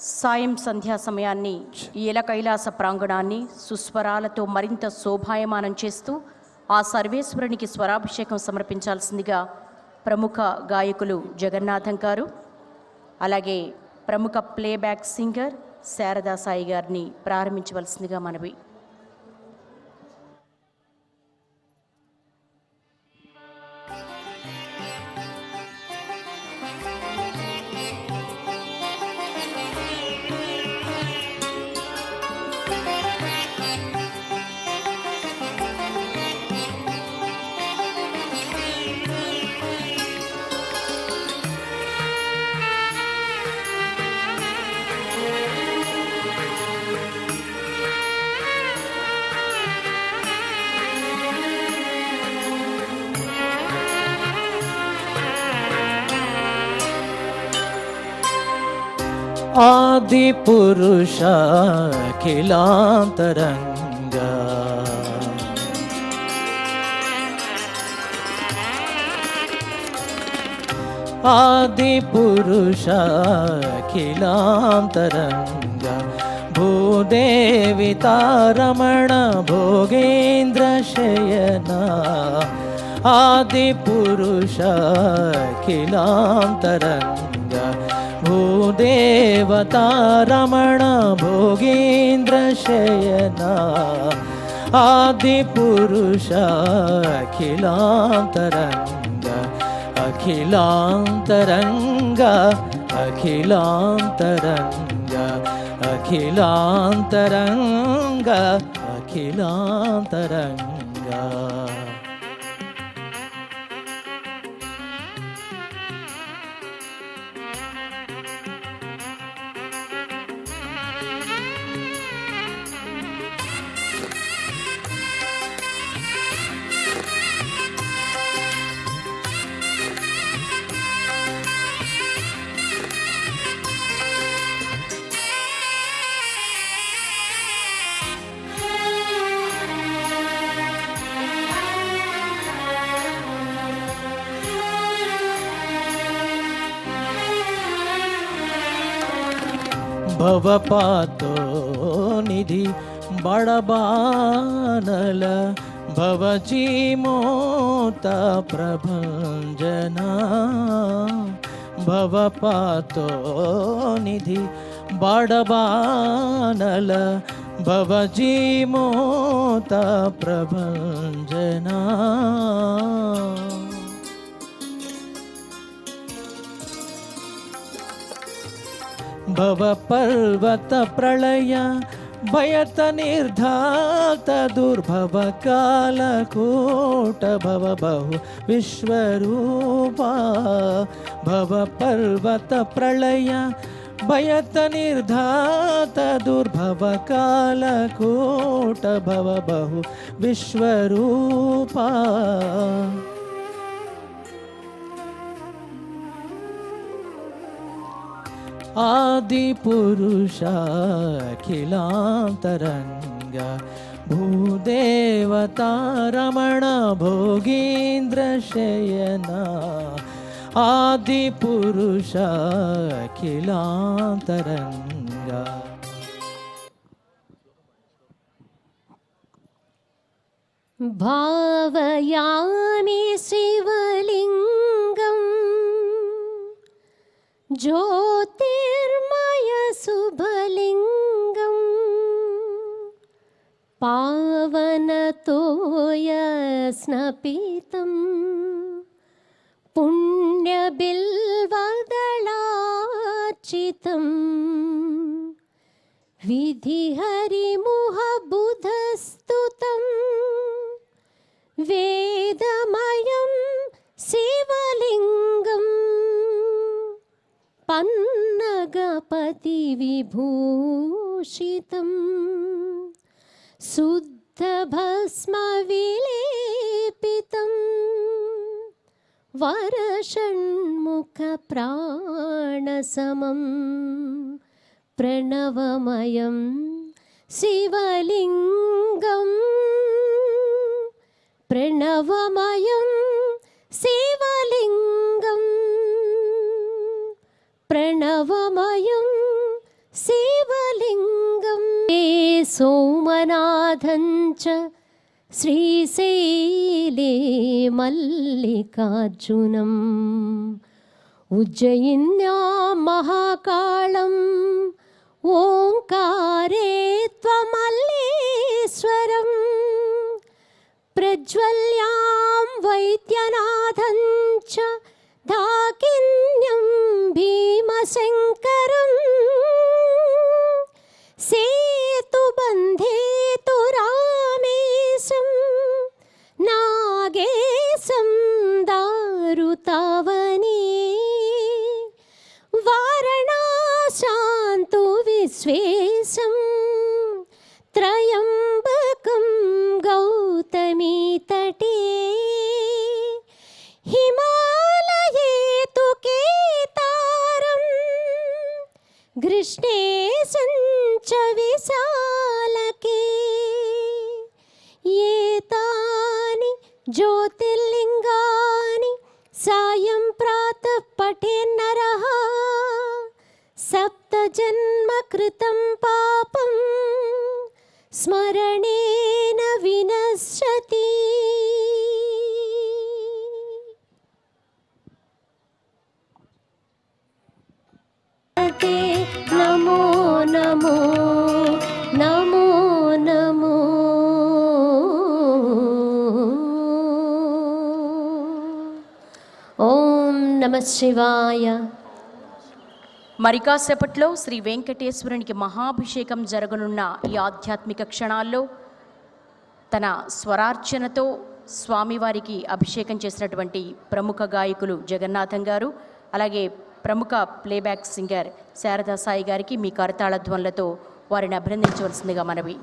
సాయం సంధ్యా సమయాన్ని ఈ ఎల కైలాస ప్రాంగణాన్ని సుస్వరాలతో మరింత శోభాయమానం చేస్తూ ఆ సర్వేశ్వరునికి స్వరాభిషేకం సమర్పించాల్సిందిగా ప్రముఖ గాయకులు జగన్నాథం గారు అలాగే ప్రముఖ ప్లేబ్యాక్ సింగర్ శారదా సాయి గారిని ప్రారంభించవలసిందిగా మనవి. आदिपुरुषाखिलान्तरङ्ग आदिपुरुषाखिलान्तरङ्ग भूदेवितारमण भोगेन्द्रशयना आदिपुरुषाखिलान्तरङ्ग भूदेवतारमण भोगीन्द्रशयना आदिपुरुषाखिलान्तरङ्ग अखिलान्तरङ्ग अखिलान्तरङ्ग अखिलान्तरङ्ग अखिलान्तरङ्ग భవపాతో నిధి బడబానల భవజీమోత ప్రభంజన భవపాతో నిధి బడబానల భవజీమోత ప్రభంజనా भवपर्वतप्रलय भयतनिर्धात दुर्भवकालकूट भव बहु विश्वरूपा। भवपर्वतप्रलय भयतनिर्धात दुर्भवकालकूट भव बहु विश्वरूपा। आदिपुरुषखिला तरङ्ग भूदेवता रमणभोगीन्द्रशयना आदिपुरुषखिला भावयामि शिवलिङ्ग ജ്യോതിർമയ ശുഭലിംഗം. പാവനതോയസ്നപിതം പുണ്യബിൽവദളാർച്ചിതം വിധിഹരിമുഹബുധസ്തുതം വേ पन्नगपतिविभूषितं शुद्धभस्मविलेपितं वरषण्मुखप्राणसमं प्रणवमयं शिवलिङ्गम् प्रणवमयं तवमयं शिवलिङ्गं मे सोमनाथं च श्रीशैले मल्लिकार्जुनम् उज्जयिन्या महाकालम् ओङ्कारे त्वमल्लेश्वरं प्रज्वल्यां वैद्यना విశ్వేశం త్రయంబకం గౌతమీ తటే. హిమాలయేతు కేతారం కృష్ణే సంచ విశాలకే. ఏతాని జ్యోతి నమ శివాయ మరికాసేపట్లో శ్రీ వెంకటేశ్వరునికి మహాభిషేకం జరగనున్న ఈ ఆధ్యాత్మిక క్షణాల్లో తన స్వరార్చనతో స్వామివారికి అభిషేకం చేసినటువంటి ప్రముఖ గాయకులు జగన్నాథం గారు అలాగే ప్రముఖ ప్లేబ్యాక్ సింగర్ శారదా సాయి గారికి మీ కరతాళ ధ్వన్లతో వారిని అభినందించవలసిందిగా మనవి.